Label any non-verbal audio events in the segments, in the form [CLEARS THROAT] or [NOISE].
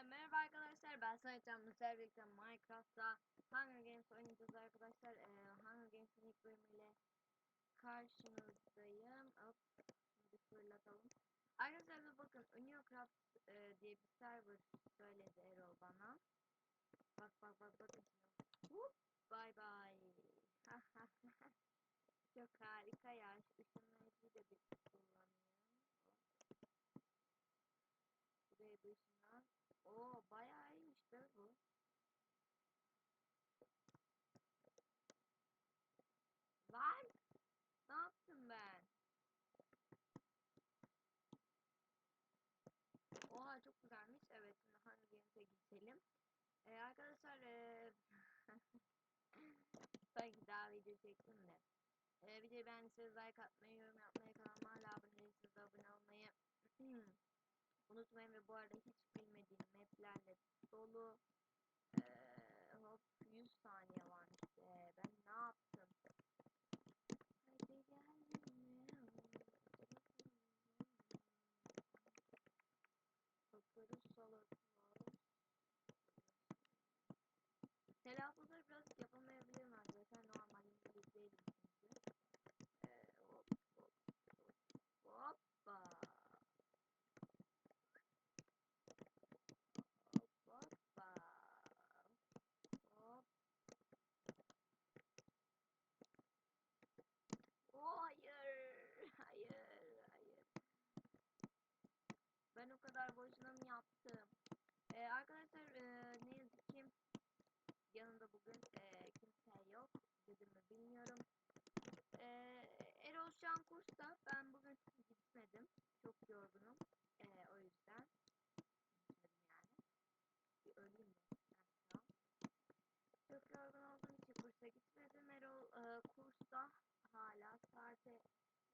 Hepinize merhaba arkadaşlar. Ben Saitcan Müsel birlikte Minecraft'ta Hunger Games oynayacağız arkadaşlar. Ee, Hunger Games'in ilk bölümüyle karşınızdayım. Hop, şimdi fırlatalım. Arkadaşlar bir bakın Uniocraft e, diye bir server söyledi Erol bana. Bak bak bak bakın şimdi. Whoop, bye bye. [LAUGHS] Çok harika ya. Şu ışınlayıcıyı da bir kullanayım. Hop. Buraya bir ışınlan. Oo bayağı iyiymiş be bu. Lan! Ne yaptım ben? Oha çok güzelmiş. Evet şimdi Hunger Games'e geçelim. Ee, arkadaşlar ee... [LAUGHS] sanki daha video çektim de. Ee, videoyu beğendiyseniz like atmayı, yorum yapmayı, kanalıma hala abone değilseniz de abone olmayı [CLEARS THROAT] unutmayın ve bu arada hiç bilmediğim maplerle dolu ee, hop 100 saniye var işte. Ben ne yaptım? Hadi gel Bakıyoruz salatlar. Telaffuzları biraz yapamayabilirim arkadaşlar. Normal İngiliz değilim çünkü. Ee, hop hop hop hoppa. Hop hoppa. Hop. Oh, hayır. Hayır. Hayır. Ben o kadar boşuna mı yaptım? Ee, arkadaşlar e, ne yazık ki yanında bugün e, kimse yok. Dedim mi bilmiyorum. E, Erol şu an kursta. Ben bugün gitmedim. Çok yorgunum. E, o yüzden gitmedim yani. Bir öleyim mi? Ben şu an. Çok yorgun olduğum için kursa gitmedim. Erol e, kursta saate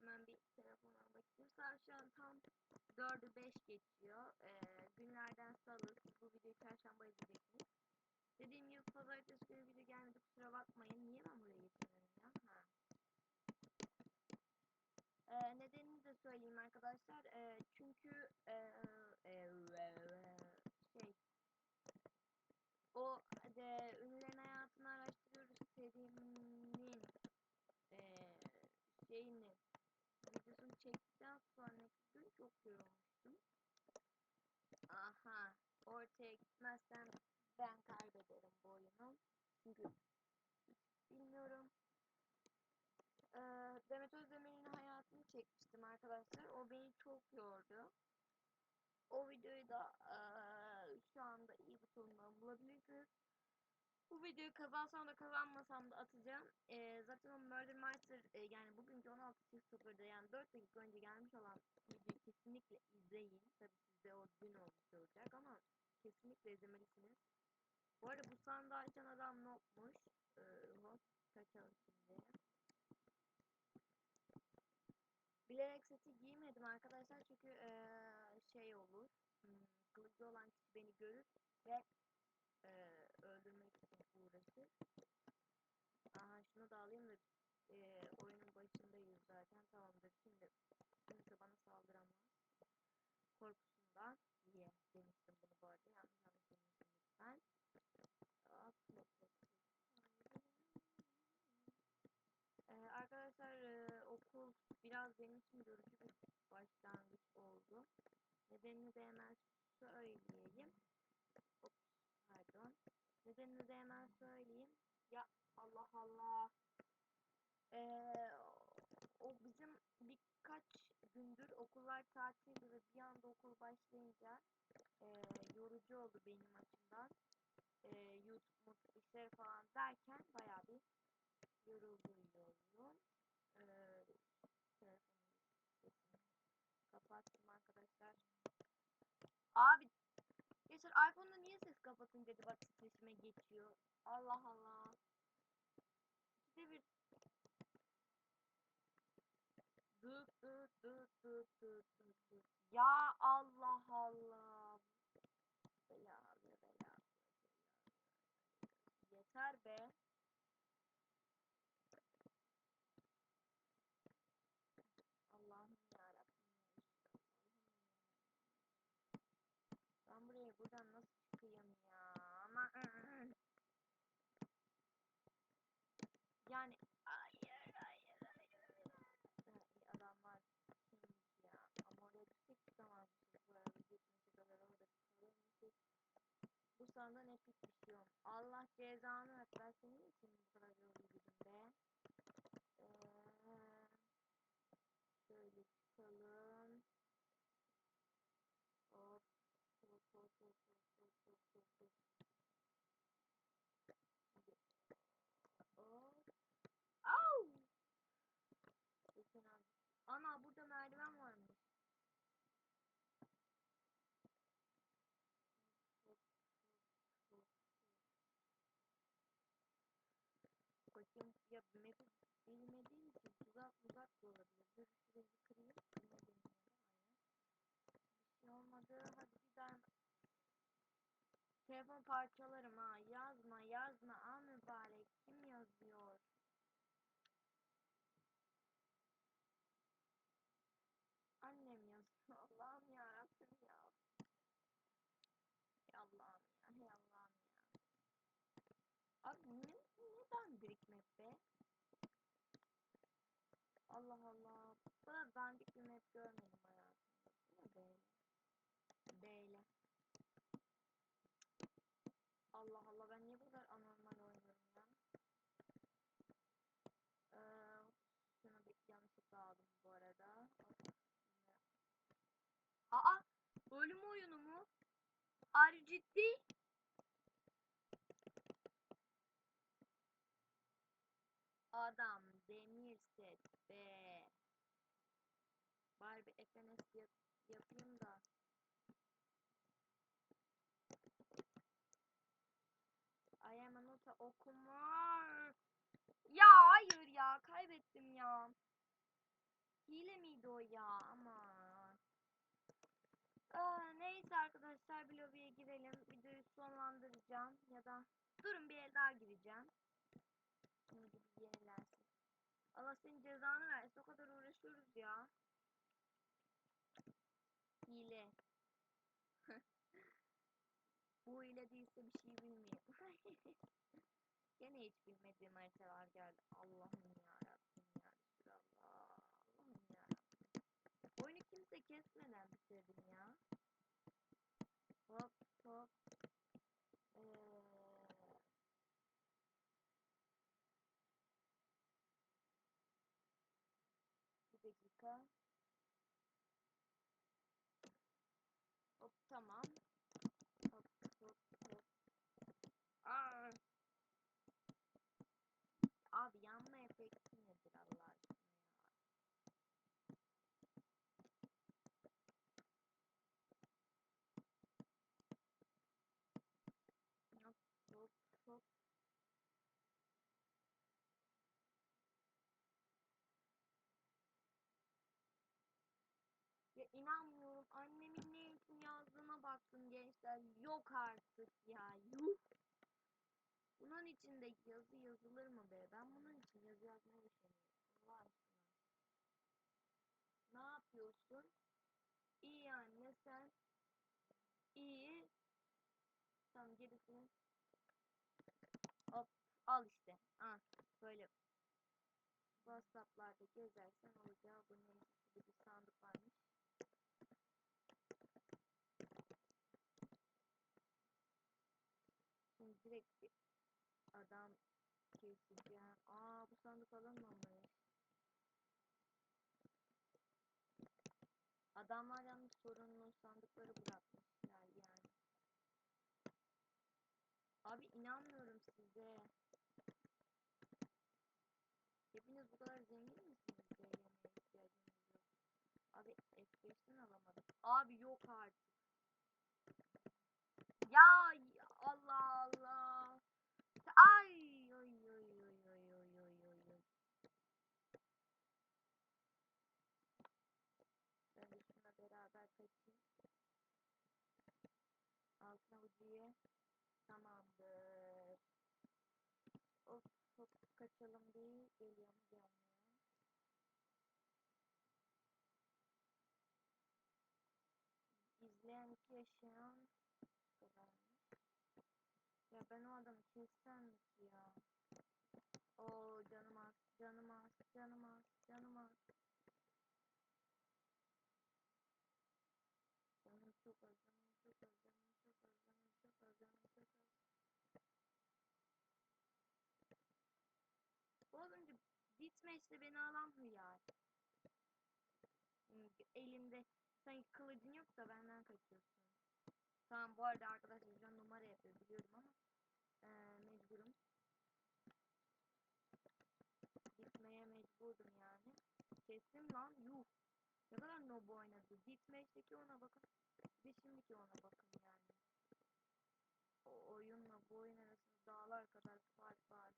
hemen bir telefona bakayım. Saat şu an tam 4'ü 5 geçiyor. E, günlerden salı. Siz bu videoyu çarşamba izleyeceksiniz. Dediğim gibi pazartesi günü video gelmedi kusura bakmayın. Niye ben buraya getirmedim ya? Ha. Ee, nedenini de söyleyeyim arkadaşlar. Ee, çünkü ee, ee, şey o de ünlülerin hayatını araştırıyoruz serinin ee, şeyini videosunu çektikten sonraki gün çok yorulmuştum. Aha ortaya gitmezsem ben kaybederim bu oyunu. Çünkü bilmiyorum. Ee, Demet Özdemir'in hayatını çekmiştim arkadaşlar. O beni çok yordu. O videoyu da ee, şu anda iyi butonundan bulabilirsiniz. Bu videoyu kazansam da kazanmasam da atacağım. Ee, zaten o Murder Master e, yani bugünkü 16.0'da yani 4 dakika önce gelmiş olan videoyu kesinlikle izleyin. Tabi sizde o dün olmuş olacak ama kesinlikle izlemelisiniz. Bu arada bu sandığı açan adam nokmuş. Ee, hop kaçalım şimdi. Bilerek seti giymedim arkadaşlar çünkü ee, şey olur. Hmm, kılıcı olan kişi beni görür ve ee, öldürmek için uğraşır. Aha şunu da alayım da ee, oyunun başındayız zaten tamamdır. Şimdi kimse bana saldıramaz. Korkusundan diye demiştim bunu bu arada. Yanlış anlaşılmasın lütfen. Hop, hop, hop. Ee, arkadaşlar e, okul biraz benim için yorucu bir başlangıç oldu. Nedenini de hemen söyleyeyim. Ops, pardon. Nedenini de hemen söyleyeyim. Ya Allah Allah. Ee, o bizim birkaç gündür okullar tatildi ve bir anda okul başlayınca e, yorucu oldu benim açımdan. E, YouTube, YouTube işleri falan derken bayağı bir yoruluyorum. Ee, kapattım arkadaşlar. Abi Geçer iPhone'da niye ses kapatın dedi bak titreşime geçiyor. Allah Allah. İkide bir dıt dıt dıt dıt dıt dıt dıt. Ya Allah Allah. Bela bela bela. Yeter be. Allah'ım yarabbim ya işte Allah'ım ya. Ben buraya Abi buradan nasıl çıkayım ya? Ama yani hayır hayır hayır. Evet, bir adam var. Kimmiş ya? Ama oraya düşsek çıkamazmışız bu arada. Gitmesi kadar orada çıkamazmışız. Bu sandığın epik bir şey olmuş. Allah cezanı ver. Ben senin için yol yürüdüm be. Ee, şöyle çıkalım. Hop. Hop hop hop hop hop hop hop hop. Au! Ana burada merdiven varmış. Hop, hop, hop. Bakayım ya map'i bilmediğim için tuzak tuzak da olabilir. Dur şurayı bir kırayım. Kırma deniyordu aynen. Bir şey olmadı. Hadi bir daha. Telefon parçalarım ha. Yazma yazma. Al mübarek. Kim yazıyor? Annem yazıyor. Allah'ım ya. Ey Allah'ım ya. Hey Allah'ım ya. Abi ne, neden birikmek be? Allah Allah. Bu kadar dandik bir map görmedim hayatımda. Bu ne böyle? Böyle. Allah Allah ben niye bu kadar anormal oynuyorum ya? Ee, şunu bir yanlışlıkla aldım bu arada. Aa! Bölüm oyunu mu? Are ciddi? Adam demir set. Bari bir FNS yap yapayım da. I am a nota okuma. Ya hayır ya kaybettim ya. Hile miydi o ya aman. Aa, neyse arkadaşlar bir lobiye girelim. Videoyu sonlandıracağım ya da durun bir el daha gireceğim. Şimdi bir yenilensin. Allah senin cezanı versin. O kadar uğraşıyoruz ya. Hile. Bu hile değilse bir şey bilmiyorum. [LAUGHS] Gene hiç bilmediğim haritalar geldi. Allah'ım ya Rabbim ya Resulallah. Allah'ım ya Oyunu kimse kesmeden bitirdim ya. Hop hop. Ee, bir dakika. Hop tamam. Hop hop hop. Aa. Abi yanma efekti nedir Allah aşkına ya? Hop hop hop. Ya inanmıyorum. Annemin ne için yazdığına baktım gençler. Yok artık ya. Yuh. Bunun içinde yazı yazılır mı be? Ben bunun için yazı yazmayı düşünüyorum. Allah. Ne yapıyorsun? İyi anne sen. İyi. Tamam gerisini. Hop al işte. Ha böyle WhatsApp'larda gezersen olacağı bunun gibi bir sandık varmış. Direkt bir adam keseceğim. Aa bu sandık alınmamış. Adamlar yalnız sorunlu sandıkları bırakmışlar yani. Abi inanmıyorum size. Hepiniz bu kadar zengin misiniz yemeğe ihtiyacınız yok. Abi F5'ten alamadım. Abi yok artık. Ya. Ay oy oy oy oy oy oy oy oy. Ben de şuna beraber kaçayım. Altına ucuya. Tamamdır. Hop hop kaçalım bir. Geliyorum gelmiyor. İzleyen iki yaşayan Ya ben o adamı kessem ya? Oo canım az, canım az, canım az, canım az. Canım çok az, canım çok az, canım çok az, canım çok az, canım çok az. Oğlum bitmeşte beni alan hıyar. Hmm, Elinde sanki kılıcın yok da benden kaçıyorsun. Tamam bu arada arkadaşlar numara yapıyor biliyorum ama eee mecburum. Gitmeye mecburdum yani. Kesin lan yuh. Ne kadar noob oynadı. Gitmeşteki ona bakın. Bir de şimdiki ona bakın yani. O oyunla bu oyun arasında dağlar kadar fark var.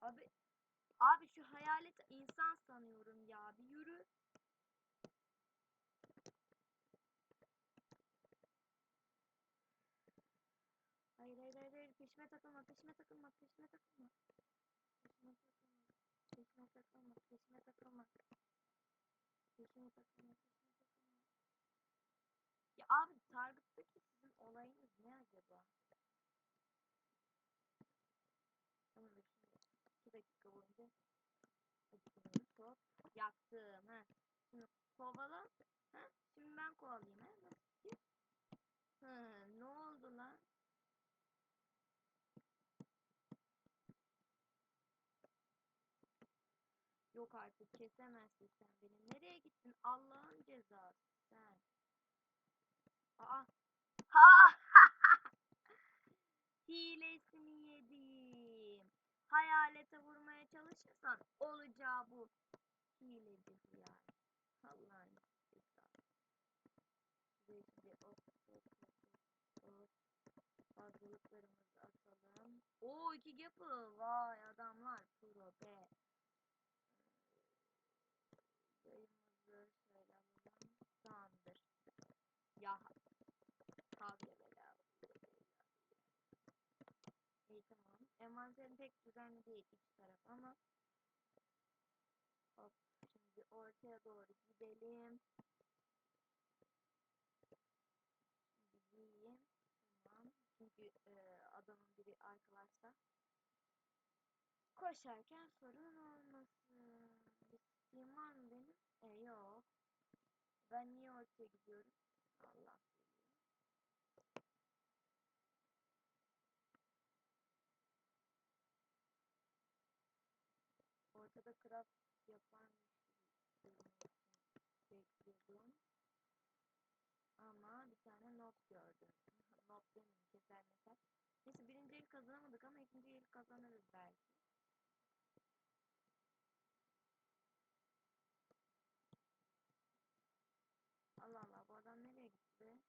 Abi Abi şu hayalet insan sanıyorum ya. Bir yürü. Hayır hayır hayır hayır. Peşime takılma peşime takılma peşime takılma. Peşime takılma. Peşime takılma peşime takılma. Peşime takılma peşime takılma. Ya abi Target'taki sizin olayınız ne acaba? Ama dur şimdi 2 dakika boyunca. Hop yaktım ha. Şimdi kovala. Ha? Şimdi ben kovalayayım ha. Hı, ne oldu lan? Yok artık kesemezsin sen beni. Nereye gittin? Allah'ın cezası sen. Aa. Ha! [LAUGHS] Hilesini yedim. Hayalete vurmaya çalışırsan olacağı bu. Hileci yani. Allah'ın cezası. Şimdi hop hop hop. Fazlalıklarımızı atalım. Oo iki gapı. Vay adamlar pro be. Sayımızı şöyle alalım. Tamamdır. Ya kavga bela. İyi tamam. Envanterim pek düzenli değil iç taraf ama hop şimdi ortaya doğru gidelim. Şimdi giyeyim. Tamam. Çünkü e, adamın biri arkadaşta. Koşarken sorun olmasın. Bisikletim benim? E yok. Ben niye ortaya gidiyorum? Allah Ortada craft görünüyorsun bekliyordum. Ama bir tane not gördüm. not demeyeyim keser meser. Neyse birinci el kazanamadık ama ikinci el kazanırız belki. Allah Allah bu adam nereye gitti?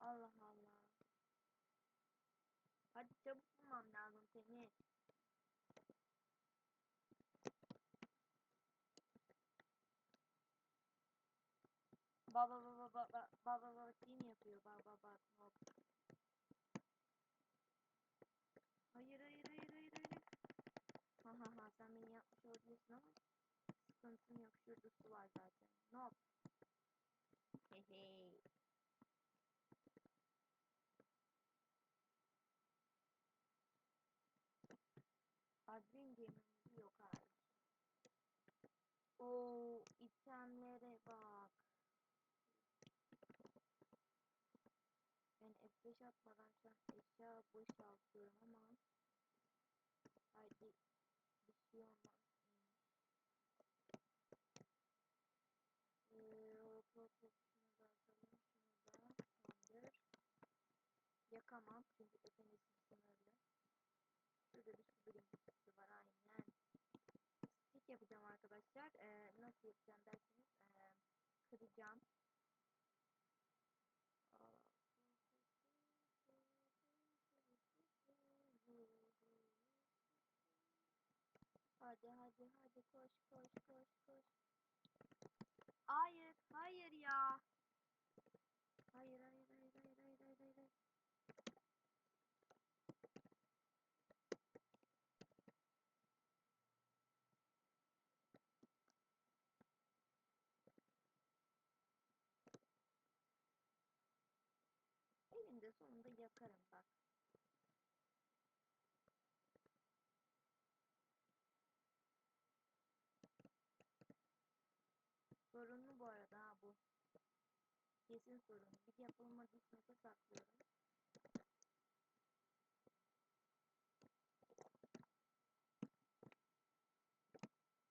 Allah Allah. Hadi çabuk bulmam lazım seni. Baba baba baba baba baba team yapıyor baba baba hop. Hayır hayır hayır hayır hayır. Ha ha ha sen beni yapmış olabilirsin ama sıkıntım yok şurada su var zaten. Nope. Hey hey. Gemimiz yok abi. Oo itemlere bak. Ben F5 atmadan şu an eşya boşaltıyorum ama hadi bir şey olmaz. Hop hop hop şunu da atalım şunu da tamamdır. Yakamam çünkü FNS'im sınırlı. Şurada bir su birincisi var aynen. Stick yapacağım arkadaşlar. Ee, nasıl yapacağım derseniz ee, kıracağım. Hadi hadi hadi koş koş koş koş. Hayır hayır ya. Hayır hayır hayır hayır hayır hayır hayır. hayır. Eninde sonunda yakarım bak. Sorunlu bu arada ha bu. Kesin sorunlu. Bir yapılmak hikmete saklıyorum.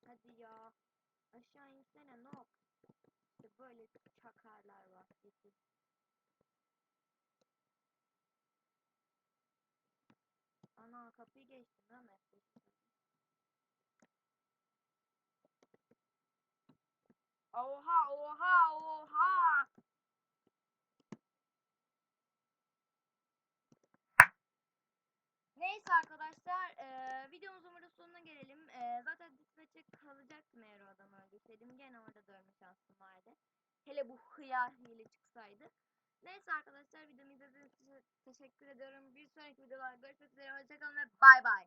Hadi ya. Aşağı insene nok. İşte böyle çakarlar var kesin. Ana kapıyı geçtim lan Mehmet. Oha oha oha. Neyse arkadaşlar eee videomuzun burada sonuna gelelim. Eee, zaten dispatch'e kalacaktım eğer o adam öldürseydim. Gene orada dövme şansım vardı. Hele bu hıyar hile çıksaydı. Neyse arkadaşlar videomu izlediğiniz için teşekkür ediyorum. Bir sonraki videolarda görüşmek üzere. Hoşçakalın ve bay bay.